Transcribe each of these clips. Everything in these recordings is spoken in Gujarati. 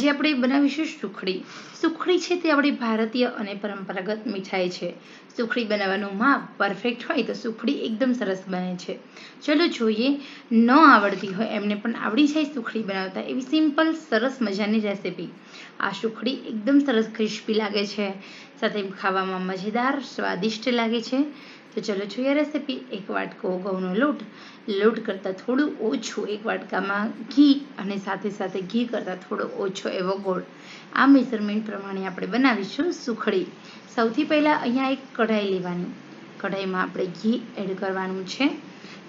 જે આપણે બનાવીશું સુખડી. સુખડી છે તે આપણી ભારતીય અને પરંપરાગત મીઠાઈ છે. સુખડી બનાવવાનું માપ પરફેક્ટ હોય તો સુખડી એકદમ સરસ બને છે. ચલો જોઈએ, ન આવડતી હોય એમને પણ આવડી જાય સુખડી બનાવતા એવી સિમ્પલ સરસ મજાની રેસીપી આ સુખડી એકદમ સરસ ક્રિસ્પી લાગે છે. સાથે ખાવામાં મજેદાર, સ્વાદિષ્ટ લાગે છે. તો ચલો જોઈએ રેસીપી એક વાટકો ઘઉંનો લોટ. લોટ કરતાં થોડું ઓછું એક વાટકામાં ઘી અને સાથે સાથે ઘી કરતાં થોડો ઓછો એવો ગોળ. આ મેઝરમેન્ટ પ્રમાણે આપણે બનાવીશું સુખડી. સૌથી પહેલાં અહીંયા એક કઢાઈ લેવાની. કઢાઈમાં આપણે ઘી એડ કરવાનું છે.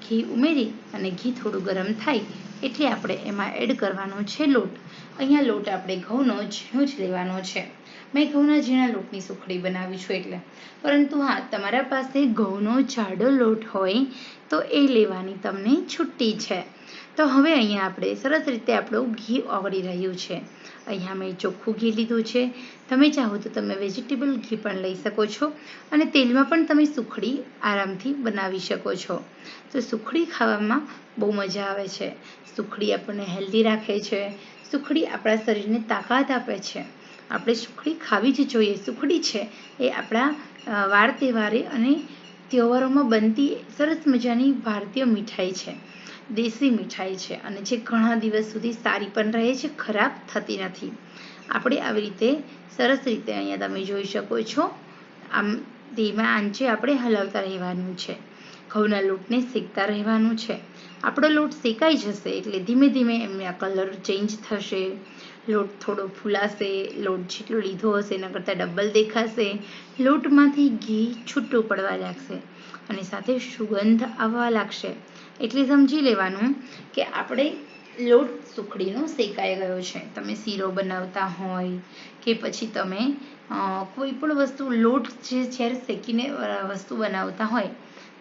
ઘી ઉમેરી અને ઘી થોડું ગરમ થાય. એટલે આપણે એમાં એડ કરવાનો છે લોટ. અહીંયા લોટ આપણે ઘઉંનો ઝીણો જ લેવાનો છે. મેં ઘઉંના ઝીણા લોટની સુખડી બનાવી છું એટલે. પરંતુ હા, તમારા પાસે ઘઉંનો જાડો લોટ હોય તો એ લેવાની તમને છુટ્ટી છે. તો હવે અહીંયા આપણે સરસ રીતે આપણું ઘી ઓગળી રહ્યું છે. અહીંયા મેં ચોખ્ખું ઘી લીધું છે. તમે ચાહો તો તમે વેજીટેબલ ઘી પણ લઈ શકો છો અને તેલમાં પણ તમે સુખડી આરામથી બનાવી શકો છો. તો સુખડી ખાવામાં બહુ મજા આવે છે. સુખડી આપણને હેલ્ધી રાખે છે. સુખડી આપણા શરીરને તાકાત આપે છે. આપણે સુખડી ખાવી જ જોઈએ. સુખડી છે એ આપણા વાર તહેવારે અને તહેવારોમાં બનતી સરસ મજાની ભારતીય મીઠાઈ છે. દેશી મીઠાઈ છે અને જે ઘણા દિવસ સુધી સારી પણ રહે છે, ખરાબ થતી નથી. આપણે આવી રીતે સરસ રીતે અહીંયા તમે જોઈ શકો છો. આમ ધીમા આંચે આપણે હલાવતા રહેવાનું છે. ઘઉંના લોટને શેકતા રહેવાનું છે. આપણો લોટ શેકાઈ જશે એટલે ધીમે ધીમે એમના કલર ચેન્જ થશે. લોટ થોડો ફૂલાશે, લોટ જેટલો લીધો હશે એના કરતાં ડબલ દેખાશે. લોટમાંથી ઘી છૂટું પડવા લાગશે અને સાથે સુગંધ આવવા લાગશે. એટલે સમજી લેવાનું કે આપણે લોટ સુખડીનો શેકાઈ ગયો છે. તમે શીરો બનાવતા હોય કે પછી તમે કોઈ પણ વસ્તુ લોટ જે જ્યારે શેકીને વસ્તુ બનાવતા હોય,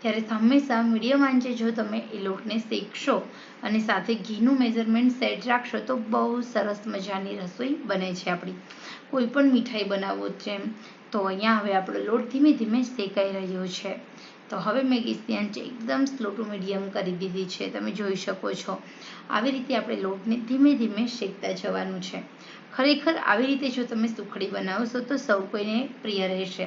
ત્યારે હંમેશા મીડિયમ આંચે જો તમે એ લોટને શેકશો અને સાથે ઘીનું મેઝરમેન્ટ સેટ રાખશો તો બહુ સરસ મજાની રસોઈ બને છે આપણી. કોઈ પણ મીઠાઈ બનાવો છે તો અહીંયા હવે આપણો લોટ ધીમે ધીમે શેકાઈ રહ્યો છે. તો હવે મેં ગેસની આંચ એકદમ સ્લો ટુ મીડિયમ કરી દીધી છે. તમે જોઈ શકો છો. આવી રીતે આપણે લોટને ધીમે ધીમે શેકતા જવાનું છે. ખરેખર આવી રીતે જો તમે સુખડી બનાવશો તો સૌ કોઈને પ્રિય રહેશે.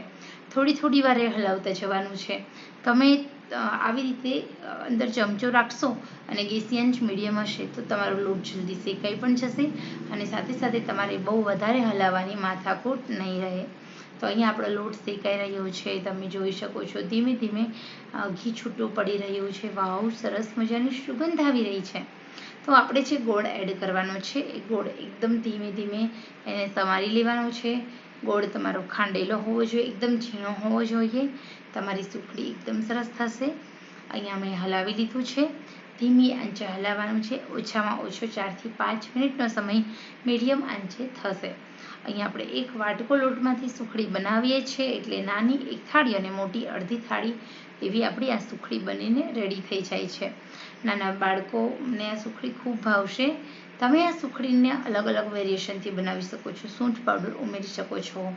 થોડી થોડી વારે હલાવતા જવાનું છે. તમે આવી રીતે અંદર ચમચો રાખશો અને ગેસની મીડિયમ હશે તો તમારો લોટ જલ્દી શેકાઈ પણ જશે અને સાથે સાથે તમારે બહુ વધારે હલાવવાની માથાકૂટ નહીં રહે. તો અહીંયા આપણો લોટ શેકાઈ રહ્યો છે, તમે જોઈ શકો છો. ધીમે ધીમે ઘી છૂટું પડી રહ્યું છે. વાવ, સરસ મજાની સુગંધ આવી રહી છે. તો આપણે જે ગોળ એડ કરવાનો છે, એ ગોળ એકદમ ધીમે ધીમે એને સમારી લેવાનો છે. ગોળ તમારો ખાંડેલો હોવો જોઈએ, એકદમ ઝીણો હોવો જોઈએ. તમારી સુખડી એકદમ સરસ થશે. અહીંયા મેં હલાવી લીધું છે. ધીમી આંચે હલાવવાનું છે. ઓછામાં ઓછો ચારથી પાંચ મિનિટનો સમય મીડિયમ આંચે થશે. અહીંયા આપણે એક વાટકો લોટમાંથી સુખડી બનાવીએ છીએ એટલે નાની એક થાળી અને મોટી અડધી થાળી એવી આપણી આ સુખડી બનીને રેડી થઈ જાય છે. નાના બાળકોને આ સુખડી ખૂબ ભાવશે. તમે આ સુખડીને અલગ અલગ વેરિએશનથી બનાવી શકો છો. સૂંઠ પાવડર ઉમેરી શકો છો.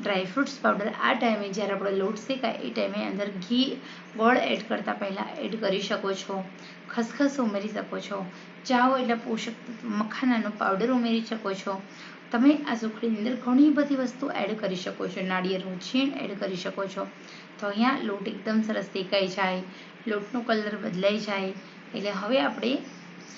ડ્રાય ફ્રૂટ્સ પાવડર આ ટાઈમે જ્યારે આપણે લોટ શેકાય, એ ટાઈમે અંદર ઘી, ગોળ એડ કરતાં પહેલાં એડ કરી શકો છો. ખસખસ ઉમેરી શકો છો. ચાઓ એટલે પોષક મખાનાનો પાવડર ઉમેરી શકો છો. તમે આ સુખડીની અંદર ઘણી બધી વસ્તુ એડ કરી શકો છો. નાળિયેરનું છીણ એડ કરી શકો છો. તો અહીંયા લોટ એકદમ સરસ શેકાઈ જાય. લોટનો કલર બદલાઈ જાય. એટલે હવે આપણે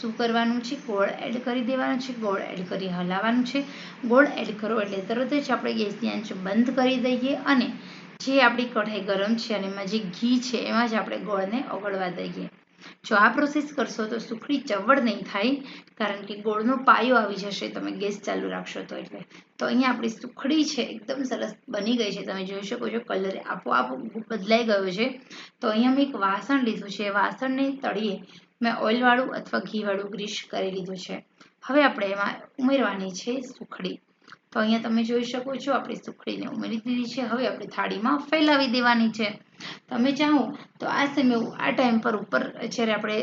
શું કરવાનું છે? ગોળ એડ કરી દેવાનું છે. ગોળ એડ કરી હલાવવાનું છે. ગોળ એડ કરો એટલે તરત જ આપણે ગેસની આંચ બંધ કરી દઈએ અને જે આપણી કઢાઈ ગરમ છે અને એમાં જે ઘી છે, એમાં જ આપણે ગોળને ઓગળવા દઈએ. જો આ પ્રોસેસ કરશો તો સુખડી ચવડ નહીં થાય, કારણ કે ગોળનો પાયો આવી જશે. તમે ગેસ ચાલુ રાખશો તો એટલે. તો અહીંયા આપણી સુખડી છે એકદમ સરસ બની ગઈ છે. તમે જોઈ શકો છો કલર આપોઆપ બદલાઈ ગયો છે. તો અહીંયા મેં એક વાસણ લીધું છે. વાસણને તળીએ. મેં ઓઇલવાળું અથવા ઘીવાળું ગ્રીસ કરી લીધું છે. હવે આપણે એમાં ઉમેરવાની છે સુખડી. તો અહીંયા તમે જોઈ શકો છો આપણી સુખડીને ઉમેરી દીધી છે. હવે આપણે થાળીમાં ફેલાવી દેવાની છે. તમે ચાહો તો આ સમય આ ટાઈમ પર ઉપર જ્યારે આપણે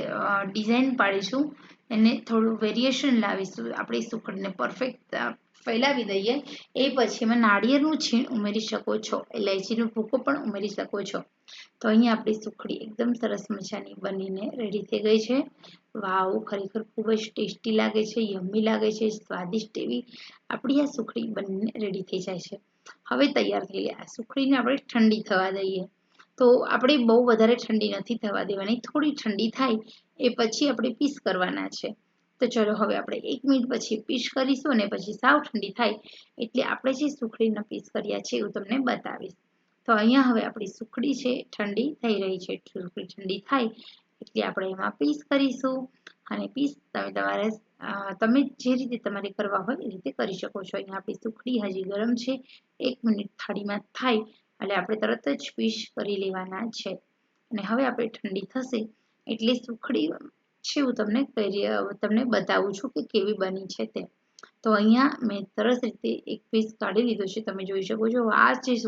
ડિઝાઇન પાડીશું એને થોડું વેરિએશન લાવીશું. આપણી સુખડીને પરફેક્ટ ફેલાવી દઈએ. એ પછી એમાં નાળિયેરનું છીણ ઉમેરી શકો છો. ઇલાયચીનો ભૂકો પણ ઉમેરી શકો છો. તો અહીંયા આપણી સુખડી એકદમ સરસ મજાની બનીને રેડી થઈ ગઈ છે. વાવ, ખરેખર ખૂબ જ ટેસ્ટી લાગે છે યમ્મી લાગે છે, સ્વાદિષ્ટ એવી આપણી આ સુખડી બનીને રેડી થઈ જાય છે. હવે તૈયાર થઈ આ સુખડીને આપણે ઠંડી થવા દઈએ. તો આપણે બહુ વધારે ઠંડી નથી થવા દેવાની, થોડી ઠંડી થાય એ પછી આપણે પીસ કરવાના છે. તો ચલો હવે આપણે એક મિનિટ પછી પીસ કરીશું અને પછી સાવ ઠંડી થાય એટલે આપણે જે સુખડીના પીસ કર્યા છે હું તમને બતાવીશ. તો અહીંયા હવે આપણી સુખડી છે, ઠંડી થઈ રહી છે, સુખડી ઠંડી થાય એટલે આપણે એમાં પીસ કરીશું અને પીસ તમે તમારે તમે જે રીતે તમારે કરવા હોય એ રીતે કરી શકો છો. અહીંયા આપણી સુખડી હજી ગરમ છે, એક મિનિટ થાળીમાં થાય એટલે આપણે તરત જ પીસ કરી લેવાના છે. અને હવે આપણે ઠંડી થશે એટલે સુખડી છે હું તમને તમને બતાવું છું કે કેવી બની છે તે. તો અહીંયા મેં સરસ રીતે એક પીસ કાઢી લીધો છે, તમે જોઈ શકો છો. આ જે